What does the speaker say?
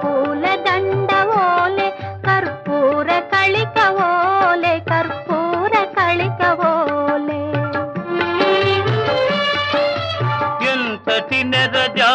கற்பூல தண்ட ஓலே கற்பூர கழிக்க ஓலே கற்பூர கழிக்க ஓலே ಎಂತಟಿ ನೆರಜಾ